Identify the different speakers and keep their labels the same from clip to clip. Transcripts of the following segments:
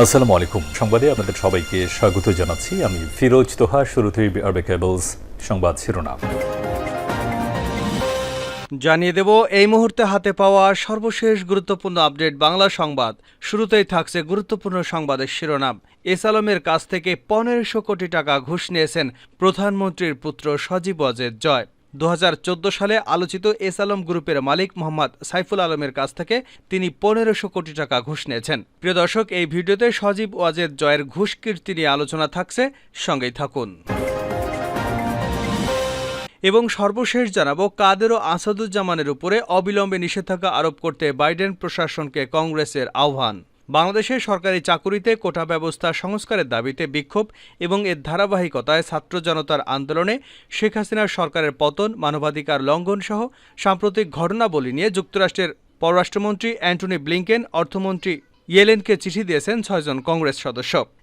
Speaker 1: আসসালামু আলাইকুম। সংবাদে আপনাদের সবাইকে স্বাগত জানাচ্ছি। আমি ফিরোজ তোহা, শুরুতেই আরবে কেবলস সংবাদ শিরোনাম।
Speaker 2: জানিয়ে দেব, এই মুহূর্তে হাতে পাওয়া সর্বশেষ গুরুত্বপূর্ণ আপডেট বাংলা সংবাদ। শুরুতেই থাকছে গুরুত্বপূর্ণ সংবাদের শিরোনাম। এস আলমের কাছ থেকে পনেরোশো কোটি টাকা ঘুষ নিয়েছেন প্রধানমন্ত্রীর পুত্র সজীব অজেদ জয়। দু হাজার চোদ্দ সালে আলোচিত এস আলম গ্রুপের মালিক মোহাম্মদ সাইফুল আলমের কাছ থেকে তিনি পনেরোশো কোটি টাকা ঘুষ নিয়েছেন। প্রিয় দর্শক, এই ভিডিওতে সজীব ওয়াজেদ জয়ের ঘুষ কীর্তি নিয়ে আলোচনা থাকছে। সঙ্গেই থাকুন। এবং সর্বশেষ জানাব, কাদের ও আসাদুজ্জামানের উপরে অবিলম্বে নিষেধাজ্ঞা আরোপ করতে বাইডেন প্রশাসনকে কংগ্রেসের আহ্বান। বাংলাদেশের সরকারি চাকুরিতে কোটা ব্যবস্থা সংস্কারের দাবিতে বিক্ষোভ এবং এর ধারাবাহিকতায় ছাত্র জনতার আন্দোলনে শেখ হাসিনার সরকারের পতন, মানবাধিকার লঙ্ঘন সহ সাম্প্রতিক ঘটনাবলী নিয়ে যুক্তরাষ্ট্রের পররাষ্ট্রমন্ত্রী অ্যান্টনি ব্লিংকেন, অর্থমন্ত্রী ইয়েলেনকে চিঠি দিয়েছেন ছয়জন কংগ্রেস সদস্য।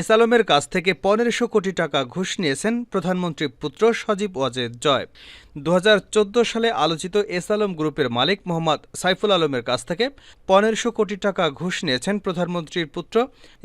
Speaker 2: এস আলমের কাছ থেকে পনেরোশো কোটি টাকা ঘুষ নিয়েছেন প্রধানমন্ত্রীর পুত্র সজীব ওয়াজেদ জয়। দু হাজার চোদ্দ সালে আলোচিত এস আলম গ্রুপের মালিক মোহাম্মদ সাইফুল আলমের কাছ থেকে পনেরোশো কোটি টাকা ঘুষ নিয়েছেন প্রধানমন্ত্রীর পুত্র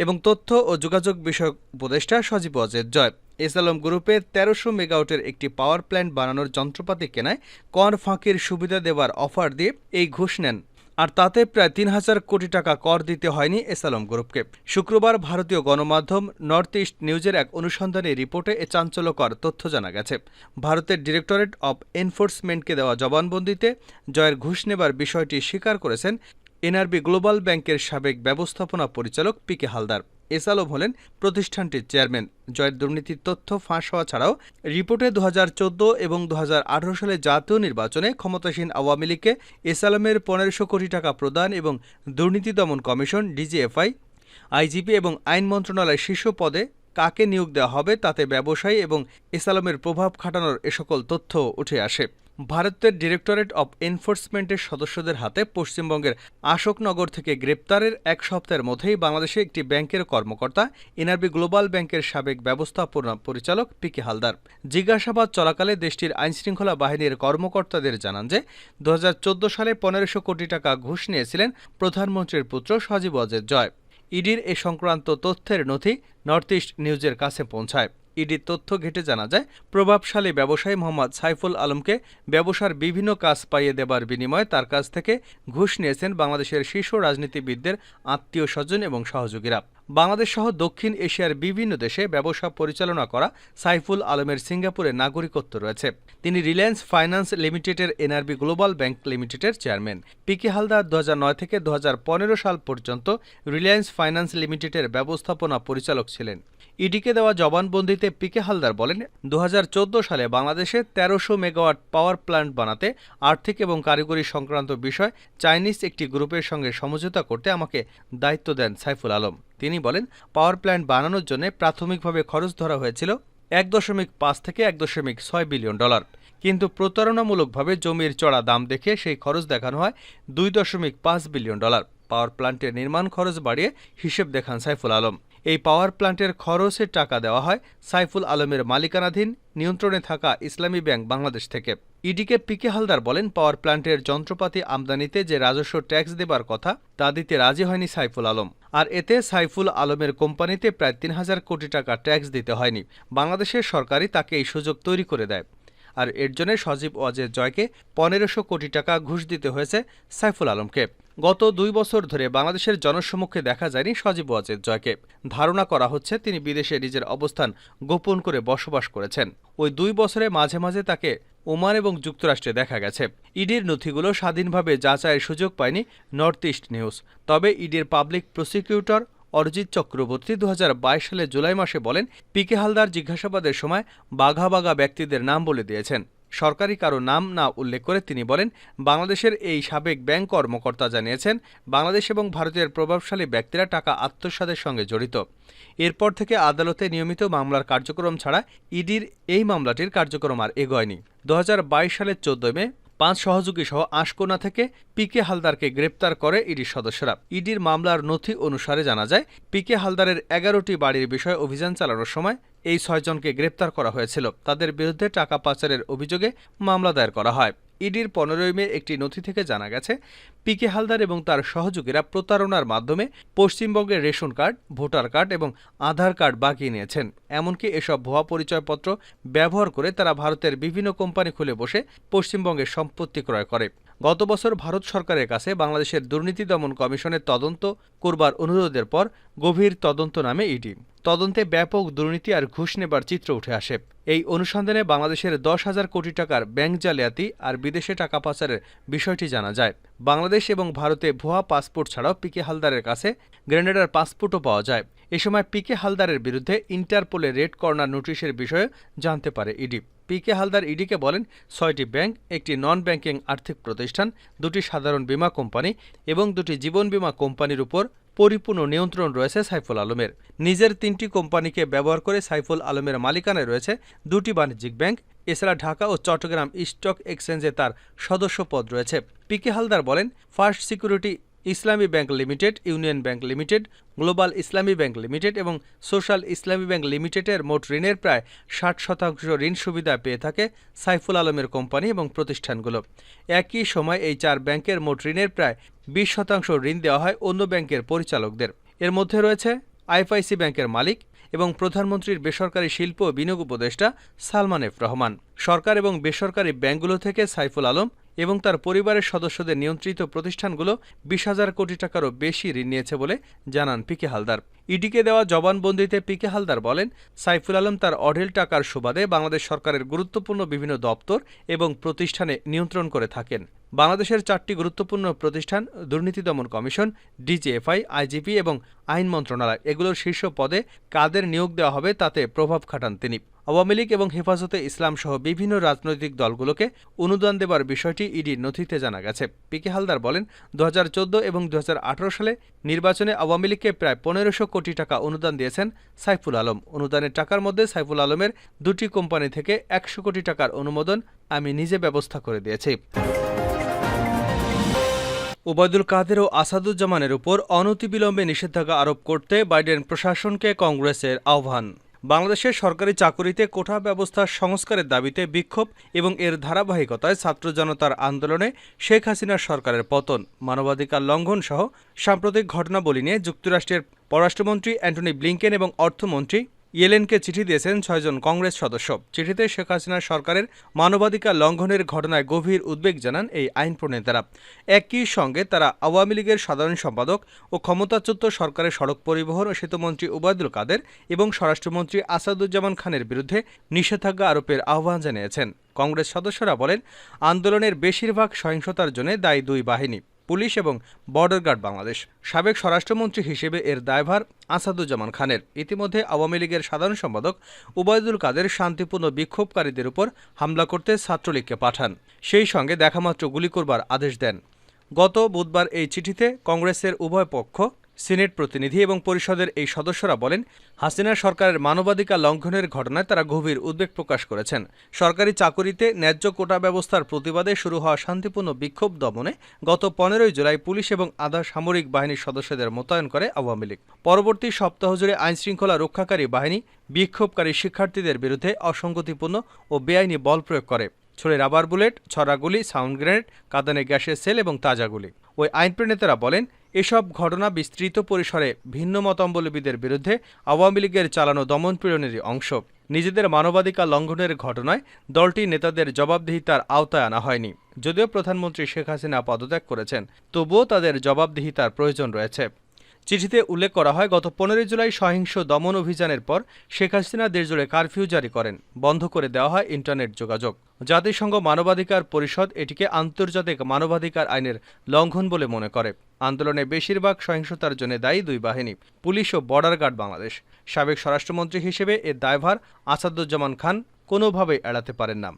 Speaker 2: এবং তথ্য ও যোগাযোগ বিষয়ক উপদেষ্টা সজীব ওয়াজেদ জয়। এস আলম গ্রুপের তেরোশো মেগাওয়াটের একটি পাওয়ার প্ল্যান্ট বানানোর যন্ত্রপাতি কেনায় কর ফাঁকির সুবিধা দেওয়ার অফার দিয়ে এই ঘুষ নেন। আর তাতে প্রায় তিন হাজার কোটি টাকা কর দিতে হয়নি এসালম গ্রুপকে। শুক্রবার ভারতীয় গণমাধ্যম নর্থ ইস্ট নিউজের এক অনুসন্ধানী রিপোর্টে এ চাঞ্চল্যকর তথ্য জানা গেছে। ভারতের ডিরেক্টরেট অব এনফোর্সমেন্টকে দেওয়া জবানবন্দিতে জয়ের ঘুষ নেবার বিষয়টি স্বীকার করেছেন এনআরবি গ্লোবাল ব্যাংকের সাবেক ব্যবস্থাপনা পরিচালক P K Halder. S Alam হলেন প্রতিষ্ঠানটির চেয়ারম্যান। জয়ের দুর্নীতির তথ্য ফাঁস হওয়া ছাড়াও রিপোর্টে দু হাজার চোদ্দ এবং দু হাজার আঠারো সালে জাতীয় নির্বাচনে ক্ষমতাসীন আওয়ামী লীগকে এস আলমের পনেরোশো কোটি টাকা প্রদান এবং দুর্নীতি দমন কমিশন, ডিজিএফআই, আইজিপি এবং আইন মন্ত্রণালয়ের শীর্ষ পদে কাকে নিয়োগ দেওয়া হবে তাতে ব্যবসায়ী এবং এস আলমের প্রভাব খাটানোর এ সকল তথ্য উঠে আসে। ভারতের ডিরেক্টরেট অব এনফোর্সমেন্টের সদস্যদের হাতে পশ্চিমবঙ্গের আশোকনগর থেকে গ্রেপ্তারের এক সপ্তাহের মধ্যেই বাংলাদেশে একটি ব্যাংকের কর্মকর্তা, এনআরবি গ্লোবাল ব্যাংকের সাবেক ব্যবস্থাপনা পরিচালক পি কে হালদার। জিজ্ঞাসাবাদ চলাকালে দেশটির আইনশৃঙ্খলা বাহিনীর কর্মকর্তাদের জানান যে দু হাজার চোদ্দ সালে পনেরোশো কোটি টাকা ঘুষ নিয়েছিলেন প্রধানমন্ত্রীর পুত্র সজীব অজের জয়। ইডির এ সংক্রান্ত তথ্যের নথি নর্থ ইস্ট নিউজের কাছে পৌঁছায়। ইডির তথ্য ঘেটে জানা যায়, প্রভাবশালী ব্যবসায়ী মোহাম্মদ সাইফুল আলমকে ব্যবসার বিভিন্ন কাজ পাইয়ে দেবার বিনিময়ে তার কাছ থেকে ঘুষ নিয়েছেন বাংলাদেশের শীর্ষ রাজনীতিবিদদের আত্মীয় স্বজন এবং সহযোগীরা। বাংলাদেশ সহ দক্ষিণ এশিয়ার বিভিন্ন দেশে ব্যবসা পরিচালনা করা সাইফুল আলমের সিঙ্গাপুরে নাগরিকত্ব রয়েছে। তিনি রিলায়েন্স ফাইন্যান্স লিমিটেডের এনআরবি গ্লোবাল ব্যাংক লিমিটেডের চেয়ারম্যান। পিকে হালদার দুহাজার নয় থেকে দুহাজার পনেরো সাল পর্যন্ত রিলায়েন্স ফাইন্যান্স লিমিটেডের ব্যবস্থাপনা পরিচালক ছিলেন। ইডিকে দেওয়া জবানবন্দিতে পিকে হালদার বলেন দু হাজার চোদ্দ সালে বাংলাদেশে তেরোশো মেগাওয়াট পাওয়ার প্ল্যান্ট বানাতে আর্থিক এবং কারিগরি সংক্রান্ত বিষয় চাইনিজ একটি গ্রুপের সঙ্গে সমঝোতা করতে আমাকে দায়িত্ব দেন সাইফুল আলম। তিনি বলেন, পাওয়ার প্ল্যান্ট বানানোর জন্য প্রাথমিকভাবে খরচ ধরা হয়েছিল এক দশমিক পাঁচ থেকে এক দশমিক ছয় বিলিয়ন ডলার। কিন্তু প্রতারণামূলকভাবে জমির চড়া দাম দেখে সেই খরচ দেখানো হয় দুই দশমিক পাঁচ বিলিয়ন ডলার। পাওয়ার প্ল্যান্টের নির্মাণ খরচ বাড়িয়ে হিসেব দেখান সাইফুল আলম। এই পাওয়ার প্ল্যান্টের খরচের টাকা দেওয়া হয় সাইফুল আলমের মালিকানাধীন নিয়ন্ত্রণে থাকা ইসলামী ব্যাংক বাংলাদেশ থেকে। ইডিকে পিকে হালদার বলেন পাওয়ার প্ল্যান্টের যন্ত্রপাতি আমদানিতে যে রাজস্ব ট্যাক্স দেবার কথা, তা দিতে রাজি হয়নি সাইফুল আলম। আর এতে সাইফুল আলমের কোম্পানিতে প্রায় তিন হাজার কোটি টাকা ট্যাক্স দিতে হয়নি। বাংলাদেশের সরকারই তাকে এই সুযোগ তৈরি করে দেয়। আর এর জন্য সজীব ওয়াজের জয়কে পনেরোশো কোটি টাকা ঘুষ দিতে হয়েছে সাইফুল আলমকে। গত দুই বছর ধরে বাংলাদেশের জনসম্মুখে দেখা যায়নি সজীব ওয়াজেদ জয়কে। ধারণা করা হচ্ছে তিনি বিদেশে নিজের অবস্থান গোপন করে বসবাস করেছেন। ওই দুই বছরে মাঝে মাঝে তাকে ওমান এবং যুক্তরাষ্ট্রে দেখা গেছে। ইডির নথিগুলো স্বাধীনভাবে যাচাইয়ের সুযোগ পায়নি নর্থ ইস্ট নিউজ। তবে ইডির পাবলিক প্রসিকিউটর অরিজিৎ চক্রবর্তী দু সালে জুলাই মাসে বলেন, পিকে হালদার জিজ্ঞাসাবাদের সময় বাঘা বাঘা ব্যক্তিদের নাম বলে দিয়েছেন। সরকারি কারও নাম না উল্লেখ করে তিনি বলেন, বাংলাদেশের এই সাবেক ব্যাংক কর্মকর্তা জানিয়েছেন, বাংলাদেশ এবং ভারতের প্রভাবশালী ব্যক্তিরা টাকা আত্মসাদের সঙ্গে জড়িত। এরপর থেকে আদালতে নিয়মিত মামলার কার্যক্রম ছাড়া ইডির এই মামলাটির কার্যক্রম আর এগোয়নি। দু হাজার বাইশ সালের চোদ্দ মে পাঁচ সহযোগী সহ আশকোনা থেকে পিকে হালদারকে গ্রেপ্তার করে ইডির সদস্যরা। ইডির মামলার নথি অনুসারে জানা যায়, পিকে হালদারের এগারোটি বাড়ির বিষয়ে অভিযান চালানোর সময় এই ছয়জনকে গ্রেপ্তার করা হয়েছিল। তাদের বিরুদ্ধে টাকা পাচারের অভিযোগে মামলা দায়ের করা হয়। ইডির পনেরোই মে একটি নথি থেকে জানা গেছে, পিকে হালদার এবং তার সহযোগীরা প্রতারণার মাধ্যমে পশ্চিমবঙ্গের রেশন কার্ড, ভোটার কার্ড এবং আধার কার্ড বাগিয়ে নিয়েছেন। এমনকি এসব ভুয়া পরিচয়পত্র ব্যবহার করে তারা ভারতের বিভিন্ন কোম্পানি খুলে বসে পশ্চিমবঙ্গের সম্পত্তি ক্রয় করে। গত বছর ভারত সরকারের কাছে বাংলাদেশের দুর্নীতি দমন কমিশনের তদন্ত করবার অনুরোধের পর গভীর তদন্ত নামে ইডি। তদন্তে ব্যাপক দুর্নীতি আর ঘুষ নেবার চিত্র উঠে আসে। এই অনুসন্ধানে বাংলাদেশের দশ হাজার কোটি টাকার ব্যাংক জালিয়াতি আর বিদেশে টাকা পাচারের বিষয়টি জানা যায়। বাংলাদেশ এবং ভারতে ভুয়া পাসপোর্ট ছাড়াও পিকে হালদারের কাছে গ্রেনেডার পাসপোর্টও পাওয়া যায়। এ সময় পিকে হালদারের বিরুদ্ধে ইন্টারপোলে রেড কর্নার নোটিশের বিষয়ে জানতে পারে ইডি। পিকে হালদার ইডিকে বলেন, ছয়টি ব্যাংক, একটি নন ব্যাংকিং আর্থিক প্রতিষ্ঠান, দুটি সাধারণ বীমা কোম্পানি এবং দুটি জীবন বীমা কোম্পানির উপর পরিপূর্ণ নিয়ন্ত্রণ রয়েছে সাইফুল আলমের। নিজের তিনটি কোম্পানিকে ব্যবহার করে সাইফুল আলমের মালিকানায় রয়েছে দুটি বাণিজ্যিক ব্যাংক, এছাড়া ঢাকা ও চট্টগ্রাম স্টক এক্সচেঞ্জে তার সদস্য পদ রয়েছে। পিকে হালদার বলেন, first security Islami bank limited, union bank limited, global Islami bank limited এবং সোশ্যাল ইসলামী ব্যাংক লিমিটেডের মোট ঋণের প্রায় ষাট শতাংশ ঋণ সুবিধা পেয়ে থাকে সাইফুল আলমের কোম্পানি এবং প্রতিষ্ঠানগুলো। একই সময় এই চার ব্যাংকের মোট ঋণের প্রায় বিশ শতাংশ ঋণ দেওয়া হয় অন্য ব্যাংকের পরিচালকদের। এর মধ্যে রয়েছে আইএফআইসি ব্যাংকের মালিক এবং প্রধানমন্ত্রীর বেসরকারি শিল্প বিনিয়োগ উপদেষ্টা সালমান এফ রহমান। সরকার এবং বেসরকারি ব্যাংকগুলো থেকে সাইফুল আলম এবং তার পরিবারের সদস্যদের নিয়ন্ত্রিত প্রতিষ্ঠানগুলো বিশ হাজার কোটি টাকারও বেশি ঋণ নিয়েছে বলে জানান পিকে হালদার। ইডিকে দেওয়া জবানবন্দিতে পিকে হালদার বলেন, সাইফুল আলম তার অঢেল টাকার সুবাদে বাংলাদেশ সরকারের গুরুত্বপূর্ণ বিভিন্ন দপ্তর এবং প্রতিষ্ঠানে নিয়ন্ত্রণ করে থাকেন। বাংলাদেশের চারটি গুরুত্বপূর্ণ প্রতিষ্ঠান, দুর্নীতি দমন কমিশন, ডিজিএফআই, আইজিপি এবং আইন মন্ত্রণালয়, এগুলোর শীর্ষ পদে কাদের নিয়োগ দেওয়া হবে তাতে প্রভাব খাটান তিনি। আওয়ামী লীগ এবং হেফাজতে ইসলাম সহ বিভিন্ন রাজনৈতিক দলগুলোকে অনুদান দেবার বিষয়টি ইডির নথিতে জানা গেছে। পিকে হালদার বলেন দু হাজার চৌদ্দ এবং দু হাজার আঠারো সালে নির্বাচনে আওয়ামী লীগকে প্রায় পনেরোশো কোটি টাকা অনুদান দিয়েছেন সাইফুল আলম। অনুদানের টাকার মধ্যে সাইফুল আলমের দুটি কোম্পানি থেকে একশো কোটি টাকার অনুমোদন আমি নিজে ব্যবস্থা করে দিয়েছি। ওবায়দুল কাদের ও আসাদুজ্জামানের উপর অনতিবিলম্বে নিষেধাজ্ঞা আরোপ করতে বাইডেন প্রশাসনকে কংগ্রেসের আহ্বান। বাংলাদেশের সরকারি চাকুরিতে কোঠা ব্যবস্থা সংস্কারের দাবিতে বিক্ষোভ এবং এর ধারাবাহিকতায় ছাত্র জনতার আন্দোলনে শেখ হাসিনার সরকারের পতন, মানবাধিকার লঙ্ঘন সহ সাম্প্রতিক ঘটনাবলী নিয়ে যুক্তরাষ্ট্রের পররাষ্ট্রমন্ত্রী অ্যান্টনি ব্লিংকেন এবং অর্থমন্ত্রী ইয়েলেনকে চিঠি দিয়েছেন ছয়জন কংগ্রেস সদস্য। চিঠিতে শেখ হাসিনার সরকারের মানবাধিকার লঙ্ঘনের ঘটনায় গভীর উদ্বেগ জানান এই আইন প্রণেতারা। একই সঙ্গে তারা আওয়ামী লীগের সাধারণ সম্পাদক ও ক্ষমতাচ্যুত সরকারের সড়ক পরিবহন ও সেতুমন্ত্রী ওবায়দুল কাদের এবং স্বরাষ্ট্রমন্ত্রী আসাদুজ্জামান খানের বিরুদ্ধে নিষেধাজ্ঞা আরোপের আহ্বান জানিয়েছেন। কংগ্রেস সদস্যরা বলেন, আন্দোলনের বেশিরভাগ সহিংসতার জন্য দায়ী দুই বাহিনী। পুলিশ এবং বর্ডার গার্ড বাংলাদেশ। সাবেক স্বরাষ্ট্রমন্ত্রী হিসেবে এর দায়ভার আসাদুজ্জামান খানের। ইতিমধ্যে আওয়ামী লীগের সাধারণ সম্পাদক উবায়দুল কাদের শান্তিপূর্ণ বিক্ষোভকারীদের উপর হামলা করতে ছাত্রলীগকে পাঠান। সেই সঙ্গে দেখামাত্র গুলি করবার আদেশ দেন। গত বুধবার এই চিঠিতে কংগ্রেসের উভয় পক্ষ সিনেট প্রতিনিধি এবং পরিষদের এই সদস্যরা বলেন, হাসিনা সরকারের মানবাধিকার লঙ্ঘনের ঘটনায় তারা গভীর উদ্বেগ প্রকাশ করেছেন। সরকারি চাকুরিতে ন্যায্য কোটা ব্যবস্থার প্রতিবাদে শুরু হওয়া শান্তিপূর্ণ বিক্ষোভ দমনে গত পনেরোই জুলাই পুলিশ এবং আধা সামরিক বাহিনীর সদস্যদের মোতায়েন করে আওয়ামী লীগ। পরবর্তী সপ্তাহ জুড়ে আইনশৃঙ্খলা রক্ষাকারী বাহিনী বিক্ষোভকারী শিক্ষার্থীদের বিরুদ্ধে অসঙ্গতিপূর্ণ ও বেআইনি বল প্রয়োগ করে। ছড়ে রাবার বুলেট ছড়াগুলি সাউন্ড গ্রেনেড, কাঁদানে গ্যাসের সেল এবং তাজাগুলি ওই আইন প্রণেতারা বলেন এসব ঘটনা বিস্তৃত পরিসরে ভিন্ন মতাবলম্বীদের বিরুদ্ধে আওয়ামী লীগের চালানো দমনপীড়নেরই অংশ। নিজেদের মানবাধিকার লঙ্ঘনের ঘটনায় দলটি নেতাদের জবাবদিহিতার আওতায় আনা হয়নি। যদিও প্রধানমন্ত্রী শেখ হাসিনা পদত্যাগ করেছেন, তবুও তাদের জবাবদিহিতার প্রয়োজন রয়েছে। চিঠিতে উল্লেখ করা হয়, গত পনেরোই জুলাই সহিংস দমন অভিযানের পর শেখ হাসিনা দেশজুড়ে কারফিউ জারি করেন। বন্ধ করে দেওয়া হয় ইন্টারনেট যোগাযোগ। জাতিসংঘ মানবাধিকার পরিষদ এটিকে আন্তর্জাতিক মানবাধিকার আইনের লঙ্ঘন বলে মনে করে। আন্দোলনে বেশিরভাগ সহিংসতার জন্য দায়ী দুই বাহিনী, পুলিশ ও বর্ডার গার্ড বাংলাদেশ। সাবেক স্বরাষ্ট্রমন্ত্রী হিসেবে এর দায়ভার আসাদুজ্জামান খান কোনোভাবেই এড়াতে পারেন না।